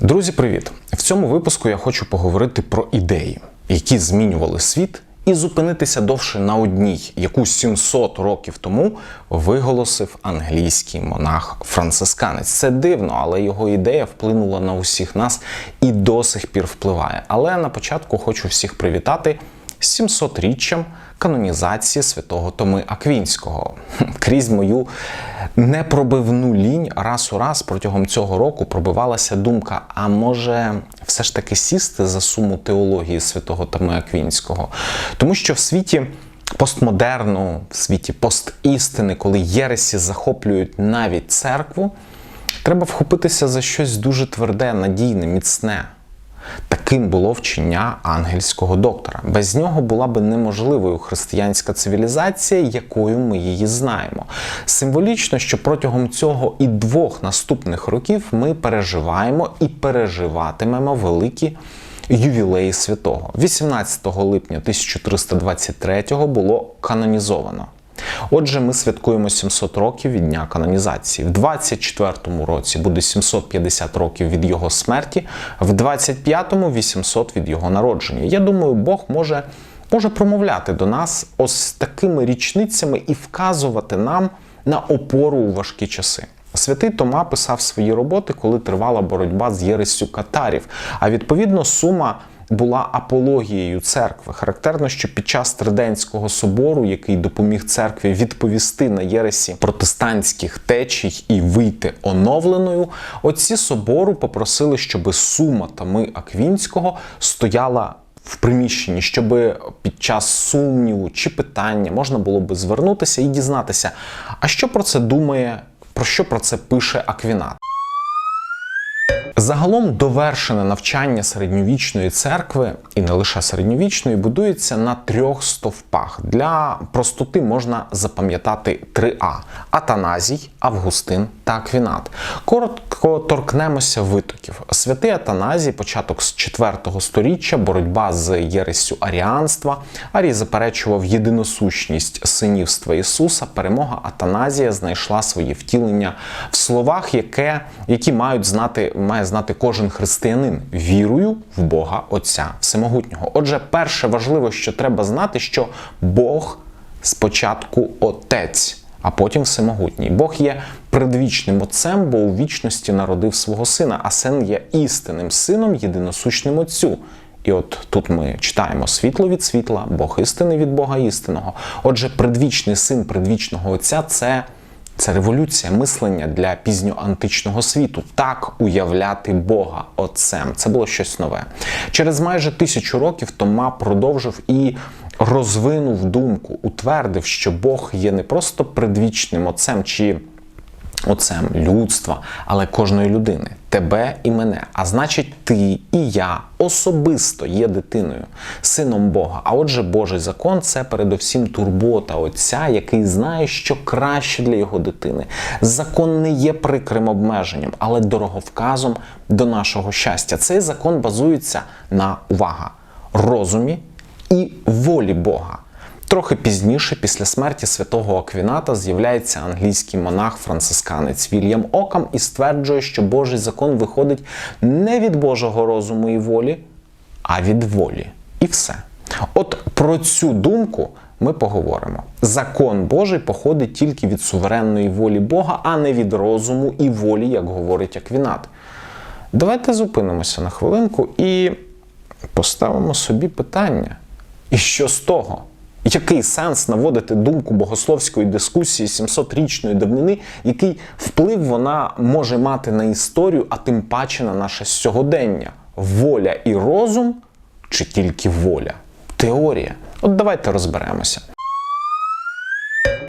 Друзі, привіт! В цьому випуску я хочу поговорити про ідеї, які змінювали світ, і зупинитися довше на одній, яку 700 років тому виголосив англійський монах францисканець. Це дивно, але його ідея вплинула на усіх нас і до сих пір впливає. Але на початку хочу всіх привітати з 700-річчям канонізації святого Томи Аквінського. Крізь мою непробивну лінь раз у раз протягом цього року пробивалася думка: а може, все ж таки сісти за суму теології святого Томи Аквінського? Тому що в світі. Постмодерну в світі постістини, коли єресі захоплюють навіть церкву, треба вхопитися за щось дуже тверде, надійне, міцне. Таким було вчення ангельського доктора. Без нього була би неможливою християнська цивілізація, якою ми її знаємо. Символічно, що протягом цього і двох наступних років ми переживаємо і переживатимемо великі. Ювілеї святого 18 липня 1323 було канонізовано. Отже, ми святкуємо 700 років від дня канонізації. В 24-му році буде 750 років від його смерті, в 25-му 800 від його народження. Я думаю, Бог може, може промовляти до нас ось такими річницями і вказувати нам на опору у важкі часи. Святий Тома писав свої роботи, коли тривала боротьба з єресю катарів. А відповідно, сума була апологією церкви. Характерно, що під час Триденського собору, який допоміг церкві відповісти на єресі протестантських течій і вийти оновленою, отці собору попросили, щоб сума Томи Аквінського стояла. В приміщенні, щоб під час сумніву чи питання можна було би звернутися і дізнатися, а що про це думає, про що про це пише Аквінат. Загалом довершене навчання середньовічної церкви, і не лише середньовічної, будується на трьох стовпах. Для простоти можна запам'ятати 3А: Атаназій, Августин та Аквінат. Коротко торкнемося витоків. Святий Атаназій, початок з 4 століття, боротьба з єресю аріанства. Арій заперечував єдиносущність синівства Ісуса. Перемога Атаназія знайшла своє втілення в словах, яке, які мають знати має знати кожен християнин вірою в Бога Отця Всемогутнього. Отже, перше важливо, що треба знати, що Бог спочатку Отець. А потім всемогутній. Бог є предвічним отцем, бо у вічності народив свого сина, а син є істинним сином, єдиносущним Отцю. І от тут ми читаємо світло від світла, Бог істини від Бога істинного. Отже, предвічний син предвічного Отця це. Це революція мислення для пізньоантичного світу. Так уявляти Бога Отцем. Це було щось нове. Через майже тисячу років Тома продовжив і розвинув думку, утвердив, що Бог є не просто предвічним отцем чи отцем людства, але кожної людини, тебе і мене. А значить, ти і я особисто є дитиною, сином Бога. А отже, Божий закон це передовсім турбота Отця, який знає, що краще для його дитини. Закон не є прикрим обмеженням, але дороговказом до нашого щастя. Цей закон базується на увага, розумі і волі Бога. Трохи пізніше, після смерті святого Аквіната, з'являється англійський монах-францисканець Вільям Окам і стверджує, що Божий закон виходить не від Божого розуму і волі, а від волі. І все. От про цю думку ми поговоримо. Закон Божий походить тільки від суверенної волі Бога, а не від розуму і волі, як говорить Аквінат. Давайте зупинимося на хвилинку і поставимо собі питання. І що з того? Який сенс наводити думку богословської дискусії 700-річної давнини, який вплив вона може мати на історію, а тим паче на наше сьогодення? Воля і розум чи тільки воля? Теорія. От давайте розберемося.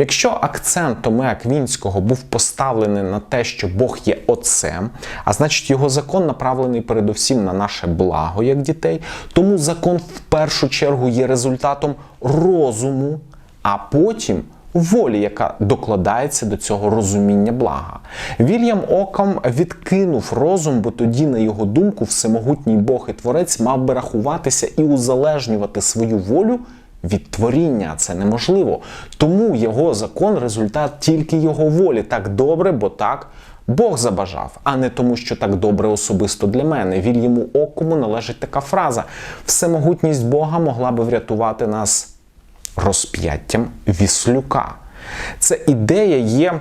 Якщо акцент Томи Аквінського був поставлений на те, що Бог є Отцем, а значить його закон направлений передусім на наше благо як дітей, тому закон в першу чергу є результатом розуму, а потім волі, яка докладається до цього розуміння блага. Вільям Окам відкинув розум, бо тоді, на його думку, всемогутній Бог і Творець мав би рахуватися і узалежнювати свою волю від творіння. Це неможливо. Тому його закон результат тільки його волі. Так добре, бо так Бог забажав, а не тому, що так добре особисто для мене. Вільяму Окому належить така фраза: всемогутність Бога могла би врятувати нас розп'яттям віслюка. Ця ідея є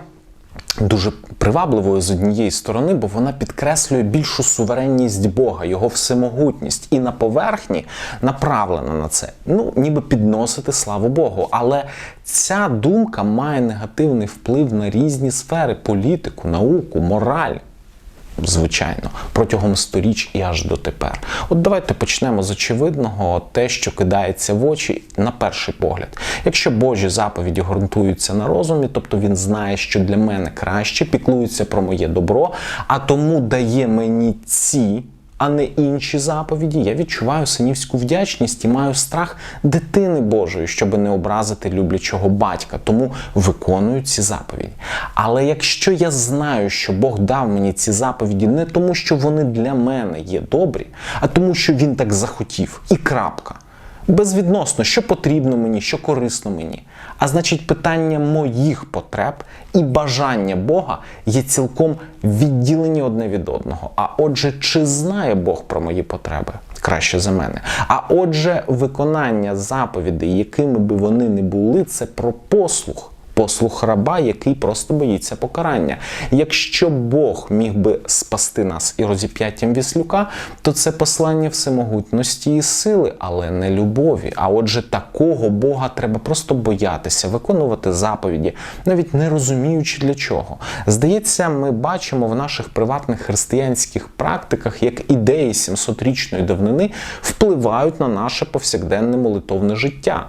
дуже привабливою з однієї сторони, бо вона підкреслює більшу суверенність Бога, його всемогутність, і на поверхні направлена на це, ну ніби підносити славу Богу. Але ця думка має негативний вплив на різні сфери політику, науку, мораль. Звичайно, протягом сторіч і аж дотепер. От давайте почнемо з очевидного, те, що кидається в очі на перший погляд. Якщо Божі заповіді ґрунтуються на розумі, тобто він знає, що для мене краще, піклується про моє добро, а тому дає мені ці. А не інші заповіді, я відчуваю синівську вдячність і маю страх дитини Божої, щоб не образити люблячого батька, тому виконую ці заповіді. Але якщо я знаю, що Бог дав мені ці заповіді не тому, що вони для мене є добрі, а тому, що він так захотів, і крапка. Безвідносно, що потрібно мені, що корисно мені. А значить, питання моїх потреб і бажання Бога є цілком відділені одне від одного. А отже, чи знає Бог про мої потреби? Краще за мене. А отже, виконання заповідей, якими би вони не були, це про послух. Послух раба, який просто боїться покарання. Якщо Бог міг би спасти нас і розіп'яттям віслюка, то це послання всемогутності і сили, але не любові. А отже, такого Бога треба просто боятися, виконувати заповіді, навіть не розуміючи для чого. Здається, ми бачимо в наших приватних християнських практиках, як ідеї 700-річної давнини впливають на наше повсякденне молитовне життя.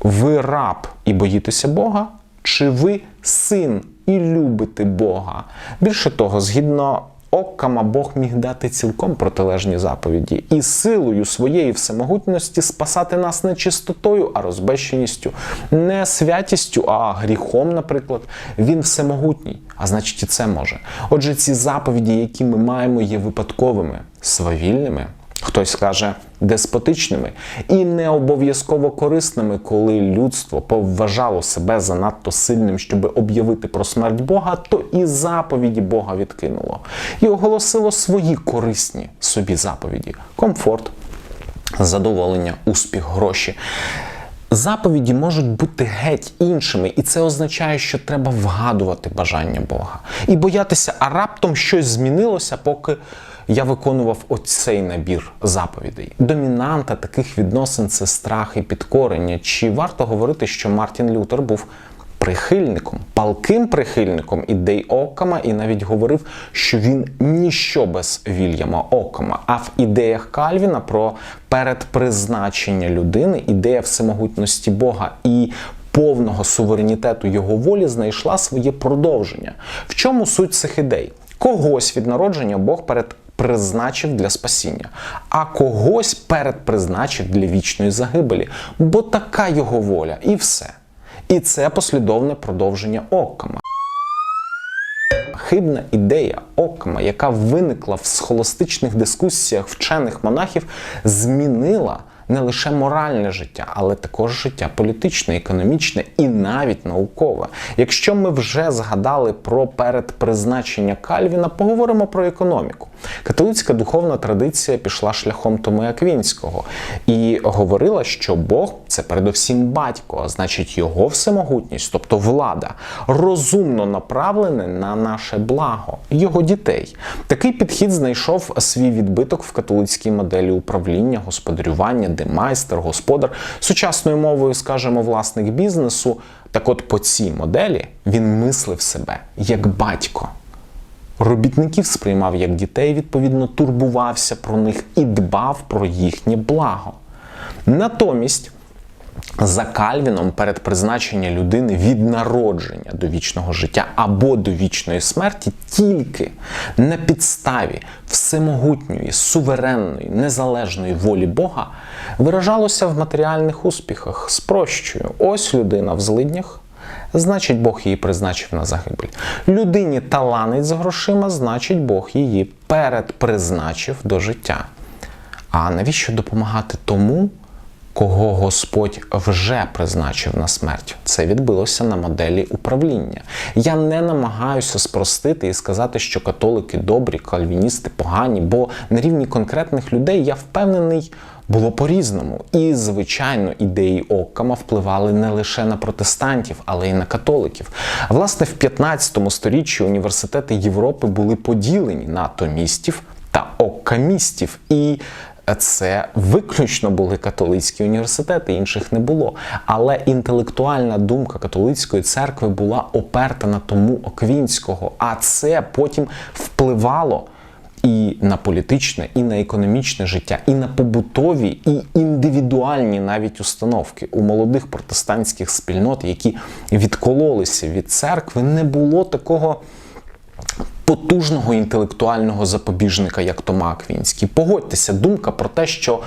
Ви раб і боїтеся Бога? Чи ви син і любите Бога? Більше того, згідно Оккама, Бог міг дати цілком протилежні заповіді і силою своєї всемогутності спасати нас не чистотою, а розбещеністю, не святістю, а гріхом, наприклад. Він всемогутній, а значить, і це може. Отже, ці заповіді, які ми маємо, є випадковими, свавільними. Хтось скаже деспотичними і не обов'язково корисними, коли людство повважало себе занадто сильним, щоб об'явити про смерть Бога, то і заповіді Бога відкинуло. І оголосило свої корисні собі заповіді: комфорт, задоволення, успіх, гроші. Заповіді можуть бути геть іншими, і це означає, що треба вгадувати бажання Бога. І боятися, а раптом щось змінилося, поки я виконував оцей набір заповідей. Домінанта таких відносин це страх і підкорення. Чи варто говорити, що Мартін Лютер був прихильником, палким прихильником ідей Окама, і навіть говорив, що він ніщо без Вільяма Окама. А в ідеях Кальвіна про передпризначення людини, ідея всемогутності Бога і повного суверенітету його волі знайшла своє продовження. В чому суть цих ідей? Когось від народження Бог перед призначив для спасіння, а когось передпризначив для вічної загибелі, бо така його воля, і все. І це послідовне продовження Оккама. Хибна ідея Оккама, яка виникла в схоластичних дискусіях вчених монахів, змінила не лише моральне життя, але також життя політичне, економічне і навіть наукове. Якщо ми вже згадали про передпризначення Кальвіна, поговоримо про економіку. Католицька духовна традиція пішла шляхом Томи Аквінського і говорила, що Бог це передовсім батько, а значить його всемогутність, тобто влада, розумно направлене на наше благо, його дітей. Такий підхід знайшов свій відбиток в католицькій моделі управління, господарювання, де майстер, господар, сучасною мовою, скажемо, власник бізнесу. Так от по цій моделі він мислив себе як батько. Робітників сприймав як дітей, відповідно, турбувався про них і дбав про їхнє благо. Натомість, за Кальвіном перед призначення людини від народження до вічного життя або до вічної смерті тільки на підставі всемогутньої, суверенної, незалежної волі Бога виражалося в матеріальних успіхах. Спрощую, ось людина в злиднях. Значить, Бог її призначив на загибель. Людині таланить з грошима, значить, Бог її передпризначив до життя. А навіщо допомагати тому, кого Господь вже призначив на смерть. Це відбилося на моделі управління. Я не намагаюся спростити і сказати, що католики добрі, кальвіністи погані, бо на рівні конкретних людей я впевнений. Було по-різному. І, звичайно, ідеї Оккама впливали не лише на протестантів, але й на католиків. Власне, в 15 сторіччі університети Європи були поділені на томістів та оккамістів. І це виключно були католицькі університети, інших не було. Але інтелектуальна думка католицької церкви була оперта на тому Оквінського, а це потім впливало. І на політичне, і на економічне життя, і на побутові, і індивідуальні навіть установки у молодих протестантських спільнот, які відкололися від церкви, не було такого потужного інтелектуального запобіжника, як Тома Аквінський. Погодьтеся, думка про те, що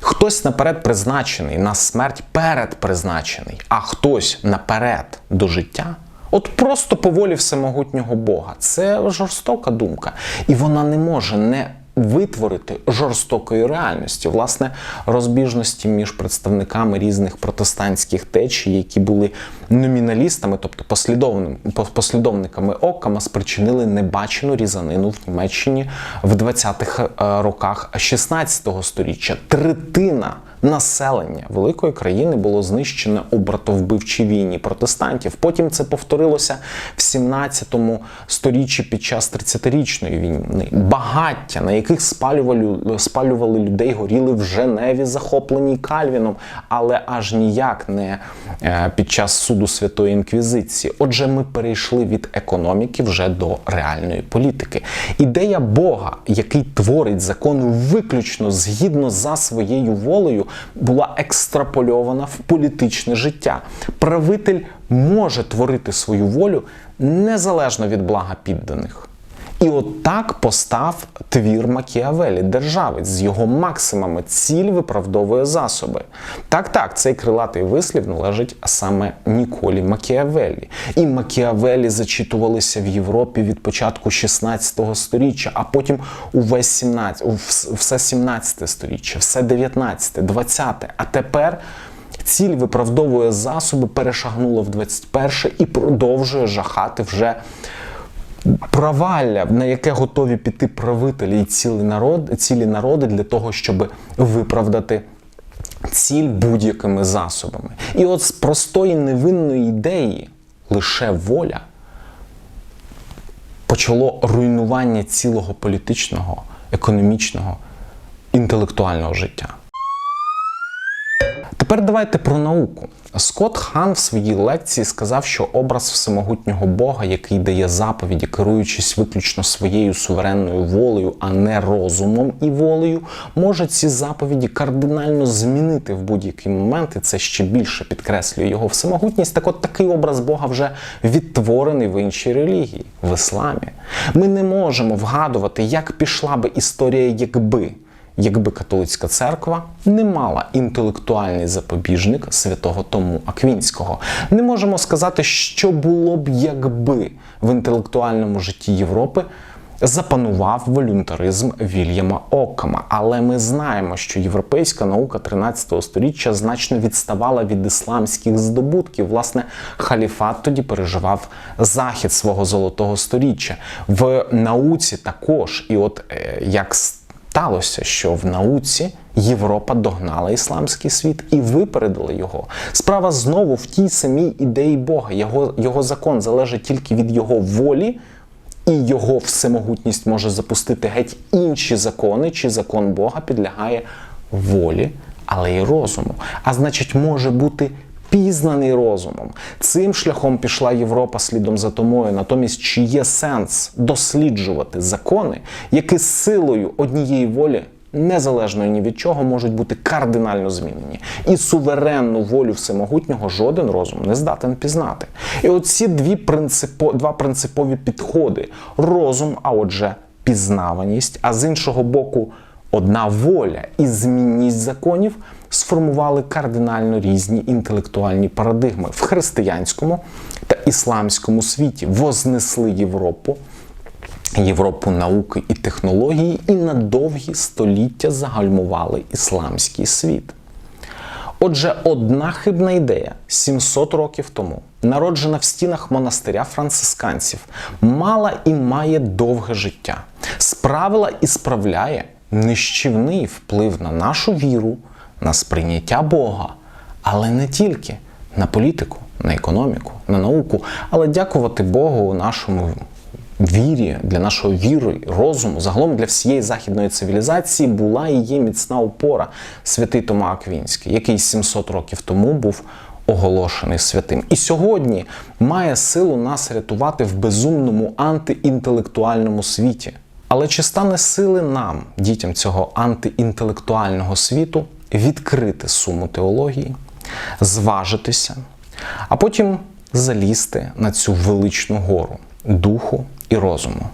хтось наперед призначений на смерть передпризначений, а хтось наперед до життя. От просто по волі всемогутнього Бога. Це жорстока думка. І вона не може не витворити жорстокої реальності, власне, розбіжності між представниками різних протестантських течій, які були номіналістами, тобто послідовниками Оккама, спричинили небачену різанину в Німеччині в 20-х е, роках 16 століття. Третина населення великої країни було знищене у братовбивчій війні протестантів. Потім це повторилося в 17 сторіччі під час 30-річної війни. Багаття, на яких спалювали спалювали людей, горіли в Женеві, захоплені Кальвіном, але аж ніяк не е, під час суду Святої Інквізиції. Отже, ми перейшли від економіки вже до реальної політики. Ідея Бога, який творить закони виключно згідно за своєю волею, була екстрапольована в політичне життя. Правитель може творити свою волю незалежно від блага підданих. І от так постав твір Макіавелі, державець з його максимами ціль виправдовує засоби. Так, так, цей крилатий вислів належить саме Ніколі Макіавелі. І Макіавелі зачитувалися в Європі від початку 16 століття, а потім увесь 17, все 17 століття, все 19, 20, а тепер. Ціль виправдовує засоби, перешагнула в 21 і продовжує жахати вже провалля, на яке готові піти правителі і цілі народи, цілі народи для того, щоб виправдати ціль будь-якими засобами. І от з простої невинної ідеї лише воля почало руйнування цілого політичного, економічного, інтелектуального життя. Тепер давайте про науку. Скотт Хан в своїй лекції сказав, що образ всемогутнього Бога, який дає заповіді, керуючись виключно своєю суверенною волею, а не розумом і волею, може ці заповіді кардинально змінити в будь-який момент, і це ще більше підкреслює його всемогутність. Так от такий образ Бога вже відтворений в іншій релігії, в ісламі. Ми не можемо вгадувати, як пішла би історія, якби якби католицька церква не мала інтелектуальний запобіжник святого Тому Аквінського. Не можемо сказати, що було б, якби в інтелектуальному житті Європи. Запанував волюнтаризм Вільяма Оккама. Але ми знаємо, що європейська наука 13 століття значно відставала від ісламських здобутків. Власне, халіфат тоді переживав захід свого золотого століття. В науці також, і от е, як сталося, що в науці Європа догнала ісламський світ і випередила його. Справа знову в тій самій ідеї Бога. Його, Його закон залежить тільки від його волі. І його всемогутність може запустити геть інші закони, чи закон Бога підлягає волі, але й розуму. А значить, може бути пізнаний розумом. Цим шляхом пішла Європа слідом за Томою. Натомість, чи є сенс досліджувати закони, які силою однієї волі. Незалежно ні від чого можуть бути кардинально змінені. І суверенну волю всемогутнього жоден розум не здатен пізнати. І оці дві принципо, два принципові підходи: розум, а отже, пізнаваність, а з іншого боку, одна воля і змінність законів сформували кардинально різні інтелектуальні парадигми в християнському та ісламському світі, вознесли Європу. Європу науки і технології і на довгі століття загальмували ісламський світ. Отже, одна хибна ідея 700 років тому, народжена в стінах монастиря францисканців, мала і має довге життя, справила і справляє нищівний вплив на нашу віру, на сприйняття Бога, але не тільки на політику, на економіку, на науку, але дякувати Богу у нашому вірі, для нашої віри, розуму, загалом для всієї західної цивілізації була і є міцна опора святий Тома Аквінський, який 700 років тому був оголошений святим. І сьогодні має силу нас рятувати в безумному антиінтелектуальному світі. Але чи стане сили нам, дітям цього антиінтелектуального світу, відкрити суму теології, зважитися, а потім залізти на цю величну гору духу і розуму?